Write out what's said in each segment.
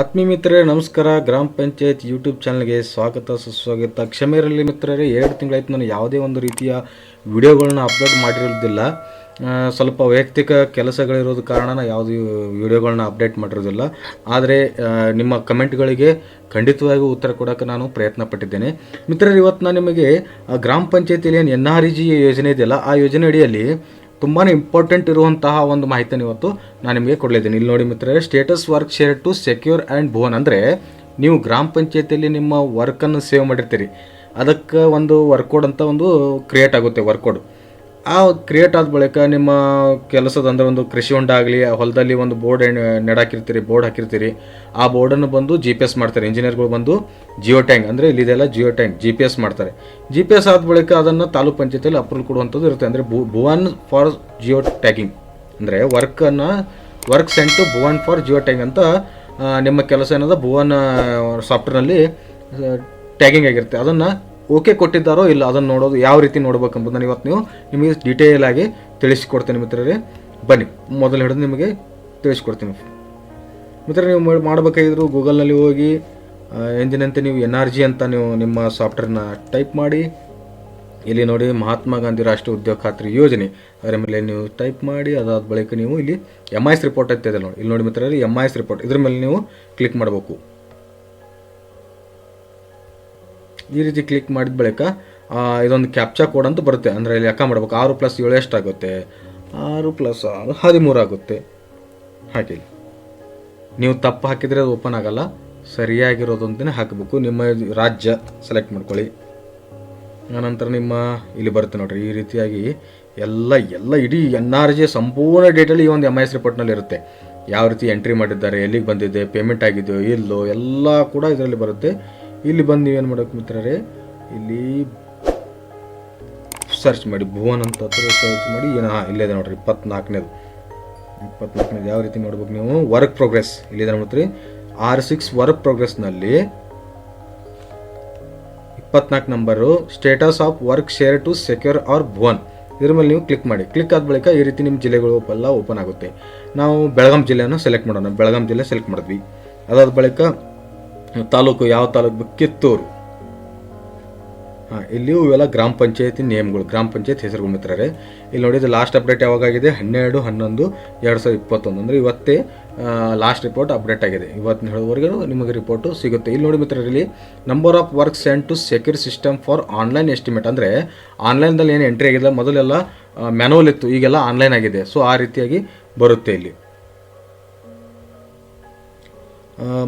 ಆತ್ಮೀಯ ಮಿತ್ರರೇ ನಮಸ್ಕಾರ. ಗ್ರಾಮ ಪಂಚಾಯತ್ ಯೂಟ್ಯೂಬ್ ಚಾನಲ್ಗೆ ಸ್ವಾಗತ, ಸುಸ್ವಾಗತ. ಕ್ಷಮೆ ಇರಲಿ ಮಿತ್ರರೇ, ಎರಡು ತಿಂಗಳಾಯ್ತು ನಾನು ಯಾವುದೇ ಒಂದು ರೀತಿಯ ವಿಡಿಯೋಗಳನ್ನ ಅಪ್ಲೋಡ್ ಮಾಡಿರೋದಿಲ್ಲ. ಸ್ವಲ್ಪ ವೈಯಕ್ತಿಕ ಕೆಲಸಗಳಿರೋದ ಕಾರಣ ನಾನು ಯಾವುದೇ ವಿಡಿಯೋಗಳನ್ನ ಅಪ್ಡೇಟ್ ಮಾಡಿರೋದಿಲ್ಲ. ಆದರೆ ನಿಮ್ಮ ಕಮೆಂಟ್ಗಳಿಗೆ ಖಂಡಿತವಾಗಿಯೂ ಉತ್ತರ ಕೊಡೋಕೆ ನಾನು ಪ್ರಯತ್ನ ಪಟ್ಟಿದ್ದೇನೆ ಮಿತ್ರರು, ಇವತ್ತು ನಾನು ನಿಮಗೆ ಗ್ರಾಮ ಪಂಚಾಯತಿಯಲ್ಲಿ ಏನು ಎನ್ ಆರ್ ಇ ಜಿ ಯೋಜನೆ ಇದೆಯಲ್ಲ, ಆ ಯೋಜನೆ ಅಡಿಯಲ್ಲಿ ತುಂಬಾ ಇಂಪಾರ್ಟೆಂಟ್ ಇರುವಂತಹ ಒಂದು ಮಾಹಿತಿನ ಇವತ್ತು ನಾನು ನಿಮಗೆ ಕೊಡಲಿದ್ದೀನಿ. ಇಲ್ಲಿ ನೋಡಿ ಮಿತ್ರರೇ status work share to secure and Bhuvan ಅಂದರೆ ನೀವು ಗ್ರಾಮ ಪಂಚಾಯತಿಯಲ್ಲಿ ನಿಮ್ಮ ವರ್ಕನ್ನು ಸೇವ್ ಮಾಡಿರ್ತೀರಿ. ಅದಕ್ಕೆ ಒಂದು ವರ್ಕೋಡ್ ಅಂತ ಒಂದು ಕ್ರಿಯೇಟ್ ಆಗುತ್ತೆ ವರ್ಕೋಡ್ ಆ ಕ್ರಿಯೇಟ್ ಆದ ಬಳಿಕ ನಿಮ್ಮ ಕೆಲಸದ ಅಂದರೆ ಒಂದು ಕೃಷಿ ಹೊಂಡ ಆಗಲಿ ಹೊಲದಲ್ಲಿ ಒಂದು ಬೋರ್ಡ್ ನೆಡಾಕಿರ್ತೀರಿ, ಬೋರ್ಡ್ ಹಾಕಿರ್ತೀರಿ, ಆ ಬೋರ್ಡನ್ನು ಬಂದು ಜಿ ಪಿ ಎಸ್ ಮಾಡ್ತಾರೆ. ಇಂಜಿನಿಯರ್ಗಳು ಬಂದು ಜಿಯೋ ಟ್ಯಾಂಕ್ ಅಂದರೆ ಇಲ್ಲಿದೆಲ್ಲ geo tank G P S ಮಾಡ್ತಾರೆ. ಜಿ ಪಿ ಎಸ್ ಆದ ಬಳಿಕ ಅದನ್ನು ತಾಲೂಕು ಪಂಚಾಯತಿಯಲ್ಲಿ ಅಪ್ರೂವಲ್ ಕೊಡುವಂಥದ್ದು ಇರುತ್ತೆ. ಅಂದರೆ ಭುವನ್ ಫಾರ್ ಜಿಯೋ ಟ್ಯಾಗಿಂಗ್ ಅಂದರೆ ವರ್ಕನ್ನು work sent Bhuvan for geo tag ಅಂತ ನಿಮ್ಮ ಕೆಲಸ ಏನದ? ಭುವನ್ ಸಾಫ್ಟ್ವೇರ್ನಲ್ಲಿ ಟ್ಯಾಗಿಂಗ್ ಆಗಿರುತ್ತೆ. ಅದನ್ನು ಓಕೆ ಕೊಟ್ಟಿದ್ದಾರೋ ಇಲ್ಲ ಅದನ್ನು ನೋಡೋದು ಯಾವ ರೀತಿ ನೋಡ್ಬೇಕಂಬುದನ್ನು ಇವತ್ತು ನೀವು ನಿಮಗೆ ಡೀಟೇಲ್ ಆಗಿ ತಿಳಿಸಿಕೊಡ್ತೀನಿ ಮಿತ್ರರೇ. ಬನ್ನಿ, ಮೊದಲು ಹಿಡಿದು ನಿಮಗೆ ತಿಳಿಸ್ಕೊಡ್ತೀನಿ. ಮಿತ್ರ ನೀವು ಮಾಡ್- ಮಾಡಬೇಕಾಗಿದ್ರು ಗೂಗಲ್ನಲ್ಲಿ ಹೋಗಿ ಎಂದಿನಂತೆ ನೀವು ಎನ್ ಆರ್ ಜಿ ಅಂತ ನೀವು ನಿಮ್ಮ ಸಾಫ್ಟ್ವೇರ್ನ ಟೈಪ್ ಮಾಡಿ. ಇಲ್ಲಿ ನೋಡಿ ಮಹಾತ್ಮ ಗಾಂಧಿ ರಾಷ್ಟ್ರೀಯ ಉದ್ಯೋಗ ಖಾತ್ರಿ ಯೋಜನೆ. ಅದರ ಮೇಲೆ ನೀವು ಟೈಪ್ ಮಾಡಿ, ಅದಾದ ಬಳಿಕ ನೀವು ಇಲ್ಲಿ ಎಂ ಐ ಎಸ್ ರಿಪೋರ್ಟ್ ಅಂತ ಇದೆ ನೋಡಿ. ಇಲ್ಲಿ ನೋಡಿ ಮಿತ್ರರಲ್ಲಿ ಎಂ ಐ ಎಸ್ ರಿಪೋರ್ಟ್ ಇದ್ರ ಮೇಲೆ ನೀವು ಕ್ಲಿಕ್ ಮಾಡಬೇಕು. ಈ ರೀತಿ ಕ್ಲಿಕ್ ಮಾಡಿದ ಬಳಿಕ ಇದೊಂದು ಕ್ಯಾಪ್ಚಾ ಕೋಡ್ ಅಂತ ಬರುತ್ತೆ. ಅಂದರೆ ಇಲ್ಲಿ ಲೆಕ್ಕ ಮಾಡ್ಬೇಕು. ಆರು ಪ್ಲಸ್ ಏಳು ಎಷ್ಟಾಗುತ್ತೆ? ಆರು ಪ್ಲಸ್ ಆರು, ಹದಿಮೂರು ಆಗುತ್ತೆ. ಹಾಗೆ ನೀವು ತಪ್ಪು ಹಾಕಿದರೆ ಅದು ಓಪನ್ ಆಗಲ್ಲ. ಅಂತಲೇ ಹಾಕಬೇಕು. ನಿಮ್ಮ ರಾಜ್ಯ ಸೆಲೆಕ್ಟ್ ಮಾಡ್ಕೊಳ್ಳಿ. ಆನಂತರ ನಿಮ್ಮ ಇಲ್ಲಿ ಬರುತ್ತೆ ನೋಡ್ರಿ. ಈ ರೀತಿಯಾಗಿ ಎಲ್ಲ ಎಲ್ಲ ಇಡೀ ಎನ್ ಆರ್ ಜಿ ಸಂಪೂರ್ಣ ಡೇಟಲ್ಲಿ ಈ ಒಂದು ಎಂ ಐ ಎಸ್ ರಿಪೋರ್ಟ್ನಲ್ಲಿ ಇರುತ್ತೆ. ಯಾವ ರೀತಿ ಎಂಟ್ರಿ ಮಾಡಿದ್ದಾರೆ, ಎಲ್ಲಿಗೆ ಬಂದಿದೆ ಪೇಮೆಂಟ್ ಆಗಿದೆಯೋ, ಇಲ್ಲೋ, ಎಲ್ಲ ಕೂಡ ಇದರಲ್ಲಿ ಬರುತ್ತೆ. ಇಲ್ಲಿ ಬಂದು ನೀವೇನು ಮಾಡಬೇಕು ಮಿತ್ರರೇ ಇಲ್ಲಿ ಸರ್ಚ್ ಮಾಡಿ, ಭುವನ್ ಅಂತ ಸರ್ಚ್ ಮಾಡಿ, ಏನು, ಹಾಂ ಇಲ್ಲಿದೆ ನೋಡ್ರಿ, ಇಪ್ಪತ್ನಾಲ್ಕನೇದು. ಇಪ್ಪತ್ನಾಲ್ಕನೇದು ಯಾವ ರೀತಿ ಮಾಡ್ಬೇಕು ನೀವು? ವರ್ಕ್ ಪ್ರೋಗ್ರೆಸ್ ಇಲ್ಲಿದೆ ನೋಡ್ರಿ. ಆರ್ ಸಿಕ್ಸ್ ವರ್ಕ್ ಪ್ರೋಗ್ರೆಸ್ನಲ್ಲಿ ಇಪ್ಪತ್ನಾಲ್ಕು number status of work share to secure or Bhuvan. ಇದ್ರ ಮೇಲೆ ನೀವು ಕ್ಲಿಕ್ ಮಾಡಿ. ಕ್ಲಿಕ್ ಆದ ಬಳಿಕ ಈ ರೀತಿ ನಿಮ್ಮ ಜಿಲ್ಲೆಗಳು ಎಲ್ಲ ಓಪನ್ ಆಗುತ್ತೆ. ನಾವು ಬೆಳಗಾಂ ಜಿಲ್ಲೆಯನ್ನು ಸೆಲೆಕ್ಟ್ ಮಾಡೋಣ. ಬೆಳಗಾಂ ಜಿಲ್ಲೆ ಸೆಲೆಕ್ಟ್ ಮಾಡಿದ್ವಿ. ಅದಾದ ಬಳಿಕ ತಾಲೂಕು ಯಾವ ತಾಲೂಕು? ಕಿತ್ತೂರು. ಹಾಂ, ಇಲ್ಲಿಯೂ ಇವೆಲ್ಲ ಗ್ರಾಮ ಪಂಚಾಯತಿ ನೇಮ್ಗಳು, ಗ್ರಾಮ ಪಂಚಾಯತ್ ಹೆಸರು ಮಿತ್ರರೇ ಇಲ್ಲಿ ನೋಡಿದ್ರೆ ಲಾಸ್ಟ್ ಅಪ್ಡೇಟ್ ಯಾವಾಗಾಗಿದೆ? ಹನ್ನೆರಡು, ಹನ್ನೊಂದು, ಎರಡು ಸಾವಿರದ ಇಪ್ಪತ್ತೊಂದು. ಅಂದರೆ ಇವತ್ತೇ ಲಾಸ್ಟ್ ರಿಪೋರ್ಟ್ ಅಪ್ಡೇಟ್ ಆಗಿದೆ. ಇವತ್ತಿನ ಹೇಳುವವರೆಗೆ ನಿಮಗೆ ರಿಪೋರ್ಟು ಸಿಗುತ್ತೆ. ಇಲ್ಲಿ ನೋಡಿ ಮಿತ್ರರೇ, ಇಲ್ಲಿ number of work send to secure system for online estimate ಅಂದರೆ ಆನ್ಲೈನ್ದಲ್ಲಿ ಏನು ಎಂಟ್ರಿ ಆಗಿಲ್ಲ, ಮೊದಲೆಲ್ಲ ಮ್ಯಾನುವಲ್ ಇತ್ತು. ಈಗೆಲ್ಲ ಆನ್ಲೈನ್ ಆಗಿದೆ. ಸೊ ಆ ರೀತಿಯಾಗಿ ಬರುತ್ತೆ ಇಲ್ಲಿ.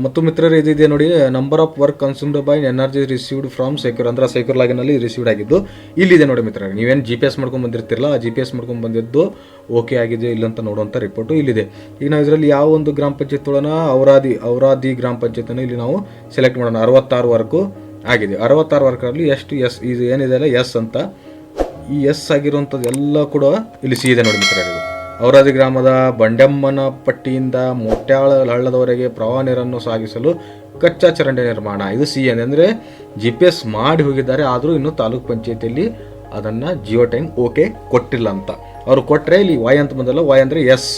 ಮತ್ತು ಮಿತ್ರರು ಇದಿದೆ ನೋಡಿ number of work consumed by energy received from secure ಅಂದ್ರೆ ಸೆಕ್ಯೂರ್ ಲಾಗಿನಲ್ಲಿ ರಿಸೀವ್ಡ್ ಆಗಿದ್ದು, ಇಲ್ಲಿದೆ ನೋಡಿ ಮಿತ್ರರೇ, ನೀವೇನು ಜಿ ಪಿ ಎಸ್ ಮಾಡ್ಕೊಂಡು ಬಂದಿರ್ತಿರಲ್ಲ ಜಿ ಪಿ ಎಸ್ ಮಾಡ್ಕೊಂಡು ಬಂದಿದ್ದು ಓಕೆ ಆಗಿದೆ ಇಲ್ಲ ಅಂತ ನೋಡುವಂಥ ರಿಪೋರ್ಟು ಇಲ್ಲಿದೆ. ಈಗ ನಾವು ಇದರಲ್ಲಿ ಯಾವ ಒಂದು ಗ್ರಾಮ ಪಂಚಾಯತ್ ಒಳನ ಔರಾದಿ ಔರಾದಿ ಗ್ರಾಮ ಪಂಚಾಯತನ್ನು ಇಲ್ಲಿ ನಾವು ಸೆಲೆಕ್ಟ್ ಮಾಡೋಣ. ಅರವತ್ತಾರು ವರ್ಕು ಆಗಿದೆ. ಅರವತ್ತಾರು ವರ್ಕಲ್ಲಿ ಎಷ್ಟು ಎಸ್ ಇದು ಏನಿದೆ ಅಲ್ಲ ಎಸ್ ಅಂತ. ಈ ಎಸ್ ಆಗಿರುವಂಥದ್ದು ಎಲ್ಲ ಕೂಡ ಇಲ್ಲಿ ಸಿ ಇದೆ ನೋಡಿ ಮಿತ್ರರೇ ಔರಾದಿ ಗ್ರಾಮದ ಬಂಡೆಮ್ಮನ ಪಟ್ಟಿಯಿಂದ ಮೊಟ್ಯಾಳ ಹಳ್ಳದವರೆಗೆ ಪ್ರವಾಹ ನೀರನ್ನು ಸಾಗಿಸಲು ಕಚ್ಚಾ ಚರಂಡಿ ನಿರ್ಮಾಣ. ಇದು ಸಿ ಎನ್ ಅಂದರೆ ಜಿ ಪಿ ಎಸ್ ಮಾಡಿ ಹೋಗಿದ್ದಾರೆ, ಆದರೂ ಇನ್ನೂ ತಾಲೂಕ್ ಪಂಚಾಯತಿಯಲ್ಲಿ ಅದನ್ನು ಜಿಯೋ ಟೈಮ್ ಓಕೆ ಕೊಟ್ಟಿಲ್ಲ ಅಂತ. ಅವರು ಕೊಟ್ಟರೆ ಇಲ್ಲಿ ವೈ ಅಂತ ಬಂದಲ್ಲ ವೈ ಅಂದರೆ ಎಸ್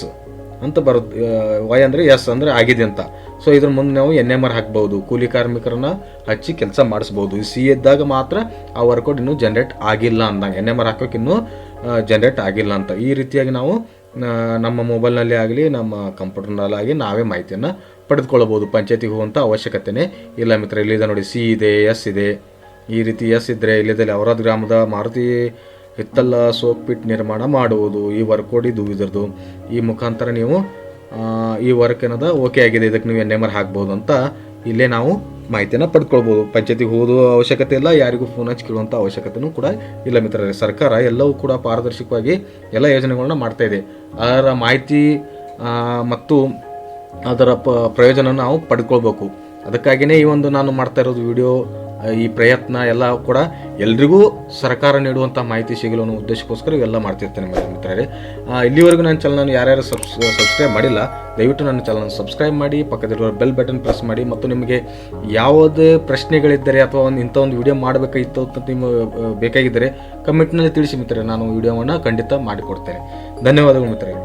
ಅಂತ ಬರುತ್ತೆ ವೈ ಅಂದರೆ ಎಸ್ ಅಂದರೆ ಆಗಿದೆ ಅಂತ. ಸೊ ಇದ್ರ ಮುಂದೆ ನಾವು ಎನ್ ಎಂ ಆರ್ ಹಾಕ್ಬೋದು, ಕೂಲಿ ಕಾರ್ಮಿಕರನ್ನ ಹಚ್ಚಿ ಕೆಲಸ ಮಾಡಿಸ್ಬೋದು. ಸಿ ಇದ್ದಾಗ ಮಾತ್ರ ಆ ವರ್ಕೌಟ್ ಇನ್ನೂ ಜನ್ರೇಟ್ ಆಗಿಲ್ಲ ಅಂದಂಗೆ ಎನ್ ಎಂ ಆರ್ ಹಾಕೋಕೆ ಇನ್ನೂ ಜನ್ರೇಟ್ ಆಗಿಲ್ಲ ಅಂತ. ಈ ರೀತಿಯಾಗಿ ನಾವು ನಮ್ಮ ಮೊಬೈಲ್ನಲ್ಲಿ ಆಗಲಿ, ನಮ್ಮ ಕಂಪ್ಯೂಟರ್ನಲ್ಲಾಗಿ ನಾವೇ ಮಾಹಿತಿಯನ್ನು ಪಡೆದುಕೊಳ್ಳಬಹುದು. ಪಂಚಾಯತಿಗೆ ಹೋಗುವಂಥ ಅವಶ್ಯಕತೆನೇ ಇಲ್ಲ ಮಿತ್ರ ಇಲ್ಲಿದೆ ನೋಡಿ, ಸಿ ಇದೆ, ಎಸ್ ಇದೆ. ಈ ರೀತಿ ಎಸ್ ಇದ್ದರೆ ಇಲ್ಲಿದ್ದಲ್ಲಿ ಔರಾದ್ ಗ್ರಾಮದ ಮಾರುತಿ ಹಿತ್ತಲ್ಲ ಸೋಪ್ ಪಿಟ್ ನಿರ್ಮಾಣ ಮಾಡುವುದು, ಈ ವರ್ಕ್ ಇದು ಇದ್ರದ್ದು. ಈ ಮುಖಾಂತರ ನೀವು ಈ ವರ್ಕ್ ಏನದ, ಓಕೆ ಆಗಿದೆ. ಇದಕ್ಕೆ ನೀವು ಎನ್ ಎಂ ಆರ್ ಹಾಕ್ಬೋದು ಅಂತ ಇಲ್ಲೇ ನಾವು ಮಾಹಿತಿಯನ್ನು ಪಡ್ಕೊಳ್ಬೋದು. ಪಂಚಾಯತಿಗೆ ಹೋದೋ ಅವಶ್ಯಕತೆ ಇಲ್ಲ, ಯಾರಿಗೂ ಫೋನ್ ಹಚ್ಚಿ ಕೇಳುವಂಥ ಅವಶ್ಯಕತೆನೂ ಕೂಡ ಇಲ್ಲ ಮಿತ್ರರೇ. ಸರ್ಕಾರ ಎಲ್ಲವೂ ಕೂಡ ಪಾರದರ್ಶಕವಾಗಿ ಎಲ್ಲ ಯೋಜನೆಗಳನ್ನ ಮಾಡ್ತಾ ಇದೆ. ಅದರ ಮಾಹಿತಿ ಮತ್ತು ಅದರ ಪ ಪ್ರಯೋಜನ ನಾವು ಪಡ್ಕೊಳ್ಬೇಕು. ಅದಕ್ಕಾಗಿಯೇ ಈ ಒಂದು ನಾನು ಮಾಡ್ತಾ ಇರೋದು ವಿಡಿಯೋ ಈ ಪ್ರಯತ್ನ ಎಲ್ಲ ಕೂಡ ಎಲ್ರಿಗೂ ಸರ್ಕಾರ ನೀಡುವಂಥ ಮಾಹಿತಿ ಸಿಗಲು ಅನ್ನೋ ಉದ್ದೇಶಕ್ಕೋಸ್ಕರ ಇವೆಲ್ಲ ಮಾಡ್ತಿರ್ತೇನೆ ಮಿತ್ರರೇ. ಇಲ್ಲಿವರೆಗೂ ನನ್ನ ಚಾನಲ್ ಯಾರ್ಯಾರು ಸಬ್ಸ್ ಸಬ್ಸ್ಕ್ರೈಬ್ ಮಾಡಿಲ್ಲ, ದಯವಿಟ್ಟು ನನ್ನ ಚಾನಲ್ ಸಬ್ಸ್ಕ್ರೈಬ್ ಮಾಡಿ ಪಕ್ಕದಲ್ಲಿರೋ ಬೆಲ್ ಬಟನ್ ಪ್ರೆಸ್ ಮಾಡಿ ಮತ್ತು ನಿಮಗೆ ಯಾವುದೇ ಪ್ರಶ್ನೆಗಳಿದ್ದರೆ ಅಥವಾ ಒಂದು ಇಂಥ ಒಂದು ವಿಡಿಯೋ ಮಾಡಬೇಕಾಗಿತ್ತು ಅಂತ ನಿಮ್ಮ ಬೇಕಾಗಿದ್ದರೆ ಕಮೆಂಟ್ನಲ್ಲಿ ತಿಳಿಸಿ ಮಿತ್ರರೇ, ನಾನು ವಿಡಿಯೋವನ್ನು ಖಂಡಿತ ಮಾಡಿಕೊಡ್ತೇನೆ. ಧನ್ಯವಾದಗಳು ಮಿತ್ರರೇ.